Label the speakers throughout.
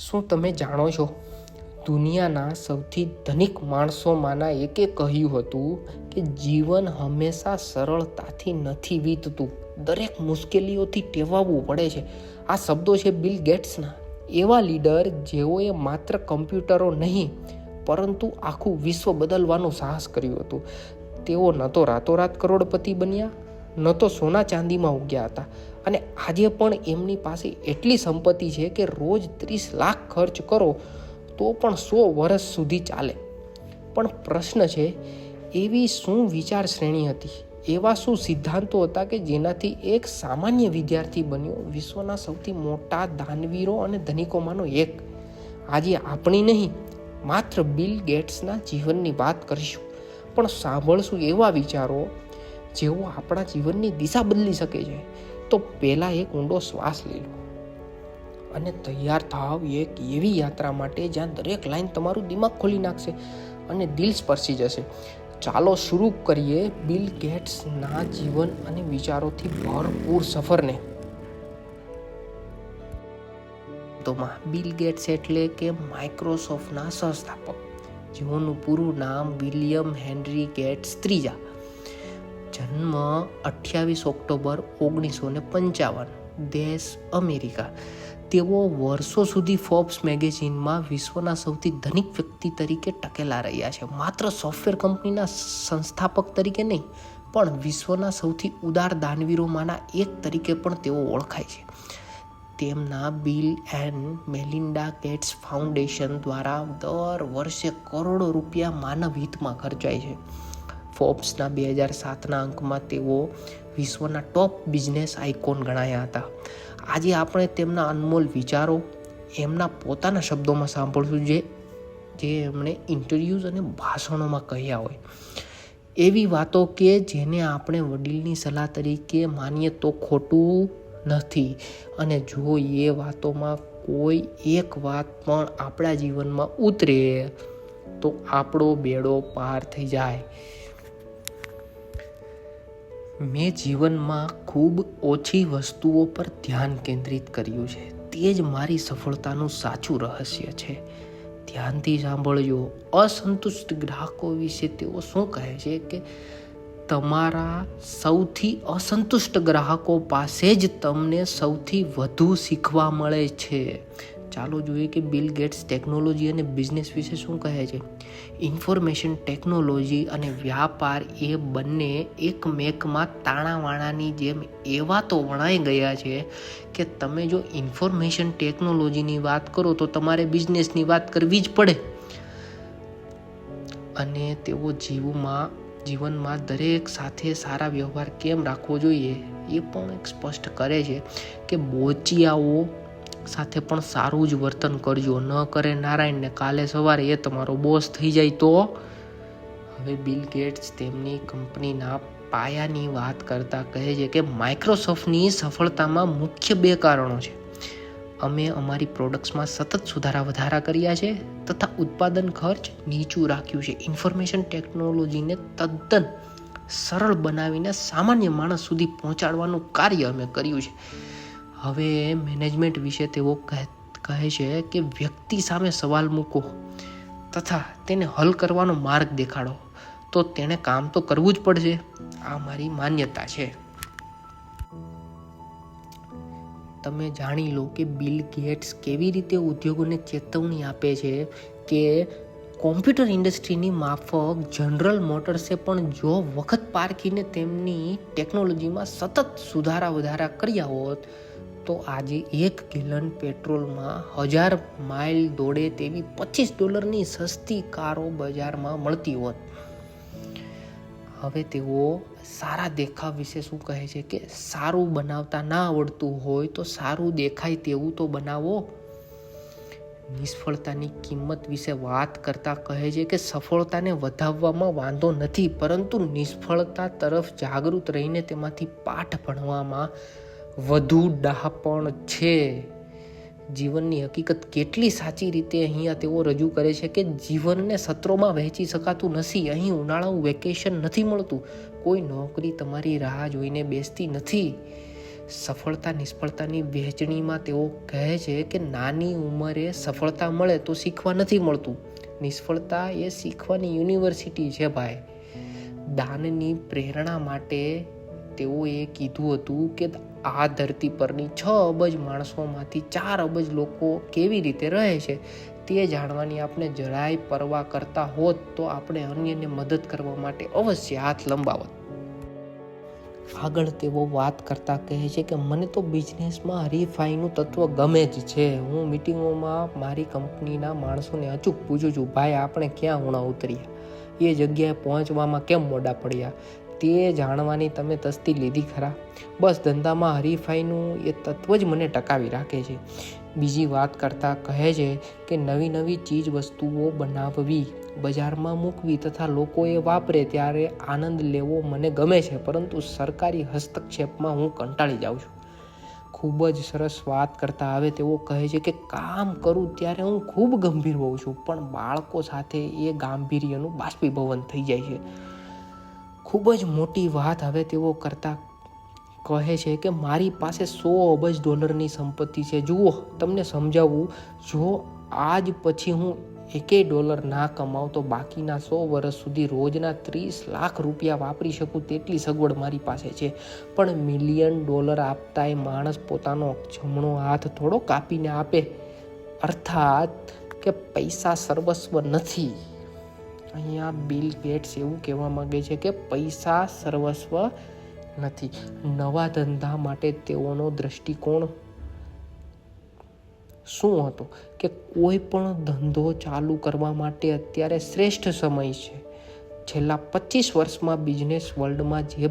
Speaker 1: શું તમે જાણો છો? દુનિયાના સૌથી ધનિક માણસોમાંના એકે કહ્યું હતું કે જીવન હંમેશા સરળતાથી નથી વીતતું. દરેક મુશ્કેલીઓથી ટેવાવવું પડે છે. આ શબ્દો છે બિલ ગેટ્સના. એવા લીડર જેઓએ માત્ર કમ્પ્યુટરો નહીં, પરંતુ આખું વિશ્વ બદલવાનું સાહસ કર્યું હતું. તેઓ ન તો રાતોરાત કરોડપતિ બન્યા. ન તો સોના ચાંદીમાં ઉગ્યા હતા. અને આજે પણ એમની પાસે એટલી સંપત્તિ છે કે રોજ ત્રીસ લાખ ખર્ચ કરો તો પણ સો વર્ષ સુધી ચાલે. પણ પ્રશ્ન છે, એવી શું વિચાર શ્રેણી હતી? એવા શું સિદ્ધાંતો હતા કે જેનાથી એક સામાન્ય વિદ્યાર્થી બન્યો વિશ્વના સૌથી મોટા દાનવીરો અને ધનિકોમાંનો એક? આજે આપણી નહીં, માત્ર બિલ ગેટ્સના જીવનની વાત કરીશું. પણ સાંભળશું એવા વિચારો જેઓ આપણા જીવનની દિશા બદલી શકે છે, તો પહેલાં એક ઊંડો શ્વાસ લઈ લો. અને તૈયાર થાવ એક એવી યાત્રા માટે જ્યાં દરેક લાઈન તમારું દિમાગ ખોલી નાખશે અને દિલ સ્પર્શી જશે. ચાલો શરૂ કરીએ બિલ ગેટ્સના જીવન અને વિચારોથી ભરપૂર સફરને. તોમાં બિલ ગેટ્સ એટલે કે માઇક્રોસોફ્ટના સહસ્થાપક જેઓનું પૂરું નામ વિલિયમ હેનરી ગેટ્સ ત્રીજા જન્મ અઠ્યાવીસ ઓક્ટોબર ઓગણીસો ને પંચાવન, દેશ અમેરિકા. તેઓ વર્ષો સુધી ફોર્બ્સ મેગેઝિનમાં વિશ્વના સૌથી ધનિક વ્યક્તિ તરીકે ટકેલા રહ્યા છે. માત્ર સોફ્ટવેર કંપનીના સંસ્થાપક તરીકે નહીં, પણ વિશ્વના સૌથી ઉદાર દાનવીરોમાંના એક તરીકે પણ તેઓ ઓળખાય છે. તેમના Bill and Melinda Gates foundation દ્વારા દર વર્ષે કરોડો રૂપિયા માનવ હિતમાં ખર્ચાય છે. ફોર્બ્સના બે હજાર સાતના અંકમાં તેઓ વિશ્વના ટોપ બિઝનેસ આઇકોન ગણાયા હતા. આજે આપણે તેમના અનમોલ વિચારો, એમના પોતાના શબ્દોમાં સાંભળશું જે જે એમણે ઇન્ટરવ્યૂઝ અને ભાષણોમાં કહ્યા હોય. એવી વાતો કે જેને આપણે વડીલની સલાહ તરીકે માનીએ તો ખોટું નથી. અને જો એ વાતોમાં કોઈ એક વાત પણ આપણા જીવનમાં ઉતરે, તો આપણો બેડો પાર થઈ જાય. મેં જીવનમાં ખૂબ ઓછી વસ્તુઓ પર ધ્યાન કેન્દ્રિત કર્યું છે. તે જ મારી સફળતાનું સાચું રહસ્ય છે. ધ્યાનથી સાંભળજો, અસંતુષ્ટ ગ્રાહકો વિશે તેઓ શું કહે છે કે, તમારા સૌથી અસંતુષ્ટ ગ્રાહકો પાસે જ તમને સૌથી વધુ શીખવા મળે છે. ચાલો જોઈએ કે બિલ ગેટ્સ ટેકનોલોજી અને બિઝનેસ વિશે શું કહે છે. ઇન્ફોર્મેશન ટેકનોલોજી અને વ્યાપાર એ બંને એકમેકમાં તાણાવાણાની જેમ એવા તો વણાઈ ગયા છે કે તમે જો ઇન્ફોર્મેશન ટેકનોલોજીની વાત કરો તો તમારે બિઝનેસની વાત કરવી જ પડે. અને તેઓ જીવમાં, જીવનમાં દરેક સાથે સારા વ્યવહાર કેમ રાખવો જોઈએ એ પણ એક સ્પષ્ટ કરે છે કે બોચિયાઓ સાથે પણ સારું જ વર્તન કરજો. ન કરે નારાયણને કાલે સવારે એ તમારો બોસ થઈ જાય તો? હવે બિલ ગેટ્સ તેમની કંપનીના પાયાની વાત કરતા કહે છે કે માઇક્રોસોફ્ટની સફળતામાં મુખ્ય બે કારણો છે. અમે અમારી પ્રોડક્ટ્સમાં સતત સુધારા વધારા કર્યા છે તથા ઉત્પાદન ખર્ચ નીચું રાખ્યું છે. ઇન્ફોર્મેશન ટેકનોલોજીને તદ્દન સરળ બનાવીને સામાન્ય માણસ સુધી પહોંચાડવાનું કાર્ય અમે કર્યું છે. હવે મેનેજમેન્ટ વિશે તેઓ કહે છે કે વ્યક્તિ સામે સવાલ મૂકો તથા તેને હલ કરવાનો માર્ગ દેખાડો. તો તેણે કામ તો કરવું જ પડશે. આ મારી માન્યતા છે. તમે જાણી લો કે બિલ ગેટ્સ કેવી રીતે ઉદ્યોગોને ચેતવણી આપે છે કે કોમ્પ્યુટર ઇન્ડસ્ટ્રીની માફક જનરલ મોટર્સે પણ જો વખત પારખીને તેમની ટેકનોલોજીમાં સતત સુધારા વધારા કર્યા હોત તો આજે એક ગેલન પેટ્રોલમાં હજાર માઇલ દોડે તેવી પચીસ ડોલરની સસ્તી કારો બજારમાં મળતી હોત. હવે તેઓ સારા દેખાવ વિશે શું કહે છે કે સારું બનાવતા ના આવડતું હોય તો સારું દેખાય તેવું તો બનાવો. નિષ્ફળતાની કિંમત વિશે વાત કરતા કહે છે કે સફળતાને વધાવવામાં વાંધો નથી, પરંતુ નિષ્ફળતા તરફ જાગૃત રહીને તેમાંથી પાઠ ભણવામાં વધુ ડહાપણ છે. જીવનની હકીકત કેટલી સાચી રીતે અહીંયા તેઓ રજૂ કરે છે કે જીવનને સત્રોમાં વહેંચી શકાતું નથી. અહીં ઉનાળાનું વેકેશન નથી મળતું. કોઈ નોકરી તમારી રાહ જોઈને બેસતી નથી. સફળતા નિષ્ફળતાની વહેંચણીમાં તેઓ કહે છે કે નાની ઉંમરે સફળતા મળે તો શીખવા નથી મળતું. નિષ્ફળતા એ શીખવાની યુનિવર્સિટી છે ભાઈ. દાનની પ્રેરણા માટે તેઓએ કીધું હતું કે આ ધરતી પરની છ અબજ માણસોમાંથી ચાર અબજ લોકો કેવી રીતે રહે છે તે જાણવાની આપણે જરાય પરવા કરતા હોત તો આપણે અન્યને મદદ કરવા માટે અવશ્ય હાથ લંબાવત. આગળ તેઓ વાત કરતા કહે છે કે, મને તો બિઝનેસમાં હરીફાઈનું તત્વ ગમે જ છે. હું મિટિંગોમાં મારી કંપનીના માણસોને અચૂક પૂછું છું, ભાઈ, આપણે ક્યાં ઉણા ઉતર્યા? એ જગ્યાએ પહોંચવામાં કેમ મોડા પડ્યા? તે જાણવાની તમે તસ્તી લીધી ખરા. બસ ધંધામાં હરીફાઈનું એ તત્વ જ મને ટકાવી રાખે છે. બીજી વાત કરતાં કહે છે કે નવી નવી ચીજ વસ્તુઓ બનાવવી, બજારમાં મૂકવી તથા લોકોએ વાપરે ત્યારે આનંદ લેવો મને ગમે છે, પરંતુ સરકારી હસ્તક્ષેપમાં હું કંટાળી જાઉં છું. ખૂબ જ સરસ વાત કરતા હવે તેઓ કહે છે કે કામ કરું ત્યારે હું ખૂબ ગંભીર હોઉં છું, પણ બાળકો સાથે એ ગાંભીર્યનું બાષ્પીભવન થઈ જાય છે. ખૂબ જ મોટી વાત હવે તેઓ કરતા કહે છે કે મારી પાસે સો અબજ ડોલરની સંપત્તિ છે. જુઓ, તમને સમજાવવું જો આજ પછી હું એકેય ડોલર ના કમાવ તો બાકીના સો વર્ષ સુધી રોજના ત્રીસ લાખ રૂપિયા વાપરી શકું તેટલી સગવડ મારી પાસે છે. પણ મિલિયન ડોલર આપતા એ માણસ પોતાનો જમણો હાથ થોડો કાપીને આપે. અર્થાત કે પૈસા સર્વસ્વ નથી. અહીંયા બિલ ગેટ્સ એવું કહેવા માંગે છે કે પૈસા સર્વસ્વ નથી. નવા ધંધા માટે તેઓનો દ્રષ્ટિકોણ શું હતો? કે કોઈ પણ ધંધો ચાલુ કરવા માટે અત્યારે શ્રેષ્ઠ સમય છે. છેલ્લા પચીસ વર્ષમાં બિઝનેસ વર્લ્ડમાં જે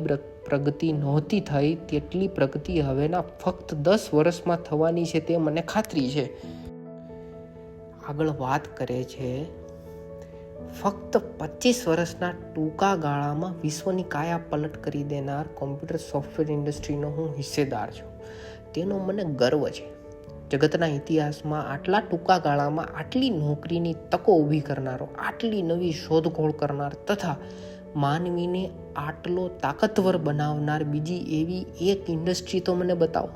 Speaker 1: પ્રગતિ નહોતી થઈ, તેટલી પ્રગતિ હવેના ફક્ત દસ વર્ષમાં થવાની છે તે મને ખાતરી છે. આગળ વાત કરે છે ફક્ત પચીસ વર્ષના ટૂંકા ગાળામાં વિશ્વની કાયા પલટ કરી દેનાર કોમ્પ્યુટર સોફ્ટવેર ઇન્ડસ્ટ્રીનો હું હિસ્સેદાર છું. તેનો મને ગર્વ છે. જગતના ઇતિહાસમાં આટલા ટૂંકા ગાળામાં આટલી નોકરીની તકો ઊભી કરનારો, આટલી નવી શોધખોળ કરનાર તથા માનવીને આટલો તાકતવર બનાવનાર બીજી એવી એક ઇન્ડસ્ટ્રી તો મને બતાવો.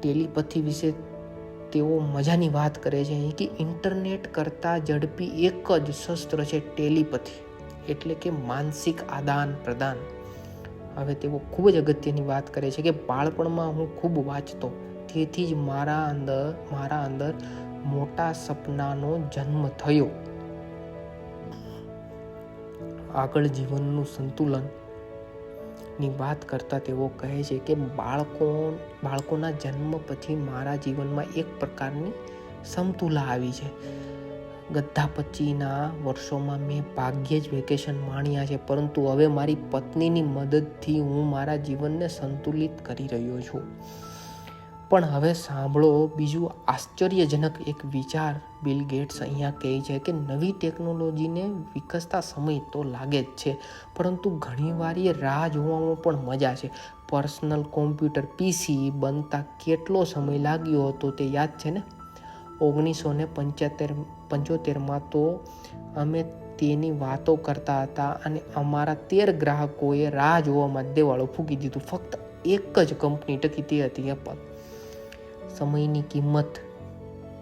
Speaker 1: ટેલિપથી વિશે તેઓ મજાની વાત કરે છે કે ઇન્ટરનેટ કરતાં ઝડપી એક જ શસ્ત્ર છે ટેલિપથી, એટલે કે માનસિક આદાન પ્રદાન. હવે તેઓ ખૂબ જ અગત્યની વાત કરે છે કે બાળપણમાં હું ખૂબ વાંચતો, તેથી જ મારા અંદર મારા અંદર મોટા સપનાનો જન્મ થયો. આગળ જીવનનું સંતુલન ની વાત કરતાં તેઓ કહે છે કે બાળકો બાળકોના જન્મ પછી મારા જીવનમાં એક પ્રકારની સમતુલા આવી છે. ગધા પછીના વર્ષોમાં મેં ભાગ્યે જ વેકેશન માણ્યા છે, પરંતુ હવે મારી પત્નીની મદદથી હું મારા જીવનને સંતુલિત કરી રહ્યો છું. પણ હવે સાંભળો, બીજું આશ્ચર્યજનક એક વિચાર બિલ ગેટ્સ અહીંયા કહે છે કે નવી ટેકનોલોજીને વિકસતા સમય તો લાગે જ છે, પરંતુ ઘણીવાર એ રાહ જોવામાં પણ મજા છે. પર્સનલ કોમ્પ્યુટર પીસી બનતા કેટલો સમય લાગ્યો હતો તે યાદ છે ને? ઓગણીસો ને પંચોતેર, પંચોતેરમાં તો અમે તેની વાતો કરતા હતા અને અમારા તેર ગ્રાહકોએ રાહ જોવામાં દેવાળો ફૂંકી દીધું. ફક્ત એક જ કંપની ટકી તે હતી એપલ સમયની કિંમત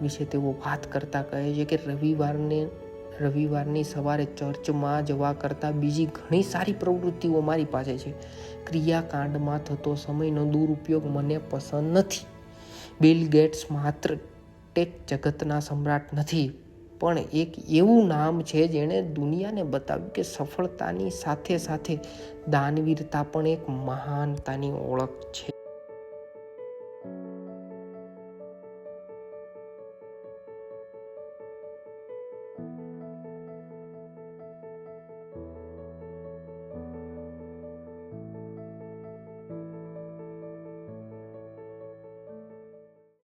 Speaker 1: વિશે તેઓ વાત કરતા કહે છે કે રવિવારને, રવિવારની સવારે ચર્ચમાં જવા કરતાં બીજી ઘણી સારી પ્રવૃત્તિઓ મારી પાસે છે. ક્રિયાકાંડમાં થતો સમયનો દુરુપયોગ મને પસંદ નથી. બિલ ગેટ્સ માત્ર ટેક જગતના સમ્રાટ નથી, પણ એક એવું નામ છે જેણે દુનિયાને બતાવ્યું કે સફળતાની સાથે સાથે દાનવીરતા પણ એક મહાનતાની ઓળખ છે.